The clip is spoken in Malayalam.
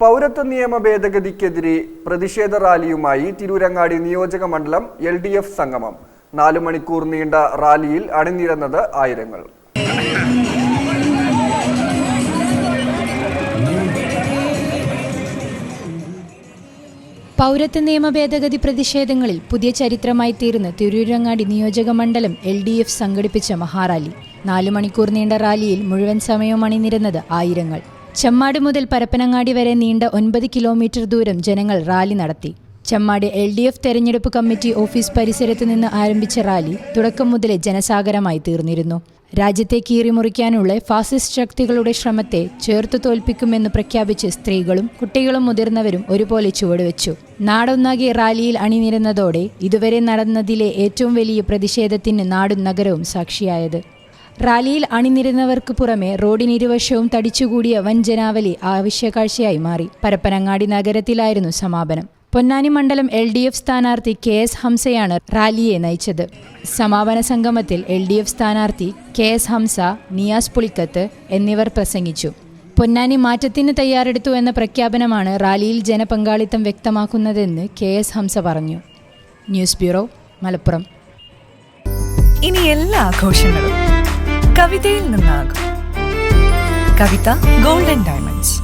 പൗരത്വ നിയമ ഭേദഗതിക്കെതിരെ പ്രതിഷേധ റാലിയുമായി തിരൂരങ്ങാടി നിയോജക മണ്ഡലം എൽ ഡി എഫ് സംഗമം. നാലു മണിക്കൂർ നീണ്ട റാലിയിൽ അണിനിരന്നത് ആയിരങ്ങൾ. പൗരത്വ നിയമ ഭേദഗതി പ്രതിഷേധങ്ങളിൽ പുതിയ ചരിത്രമായി തീർന്ന തിരൂരങ്ങാടി നിയോജക മണ്ഡലം എൽ ഡി എഫ് സംഘടിപ്പിച്ച മഹാറാലി. നാലു മണിക്കൂർ നീണ്ട റാലിയിൽ മുഴുവൻ സമയവും അണിനിരന്നത് ആയിരങ്ങൾ. ചെമ്മാട് മുതൽ പരപ്പനങ്ങാടി വരെ നീണ്ട ഒൻപത് കിലോമീറ്റർ ദൂരം ജനങ്ങൾ റാലി നടത്തി. ചെമ്മാട് എൽ ഡി എഫ് തെരഞ്ഞെടുപ്പ് കമ്മിറ്റി ഓഫീസ് പരിസരത്ത് നിന്ന് ആരംഭിച്ച റാലി തുടക്കം മുതലേ ജനസാഗരമായി തീർന്നിരുന്നു. രാജ്യത്തെ കീറിമുറിക്കാനുള്ള ഫാസിസ്റ്റ് ശക്തികളുടെ ശ്രമത്തെ ചേർത്ത് തോൽപ്പിക്കുമെന്ന് പ്രഖ്യാപിച്ച് സ്ത്രീകളും കുട്ടികളും മുതിർന്നവരും ഒരുപോലെ ചുവടുവെച്ചു. നാടൊന്നാകെ റാലിയിൽ അണിനിരന്നതോടെ ഇതുവരെ നടന്നതിലെ ഏറ്റവും വലിയ പ്രതിഷേധത്തിന് നാടും നഗരവും സാക്ഷിയായത്. റാലിയിൽ അണിനിരുന്നവർക്ക് പുറമെ റോഡിനിരുവശവും തടിച്ചുകൂടിയ വൻ ജനാവലി ആവശ്യക്കാഴ്ചയായി മാറി. പരപ്പനങ്ങാടി നഗരത്തിലായിരുന്നു സമാപനം. പൊന്നാനി മണ്ഡലം എൽ ഡി എഫ് സ്ഥാനാർത്ഥി കെ എസ് ഹംസയാണ് റാലിയെ നയിച്ചത്. സമാപന സംഗമത്തിൽ എൽ ഡി എഫ് സ്ഥാനാർത്ഥി കെ എസ് ഹംസ നിയാസ് പുളിക്കത്ത് എന്നിവർ പ്രസംഗിച്ചു. പൊന്നാനി മാറ്റത്തിന് തയ്യാറെടുത്തു എന്ന പ്രഖ്യാപനമാണ് റാലിയിൽ ജനപങ്കാളിത്തം വ്യക്തമാക്കുന്നതെന്ന് കെ എസ് ഹംസ പറഞ്ഞു. News bureau Malappuram. ഇനി എല്ലാ ആഘോഷങ്ങളും കവിതയിൽ നിന്നാകും. കവിത ഗോൾഡൻ ഡയമണ്ട്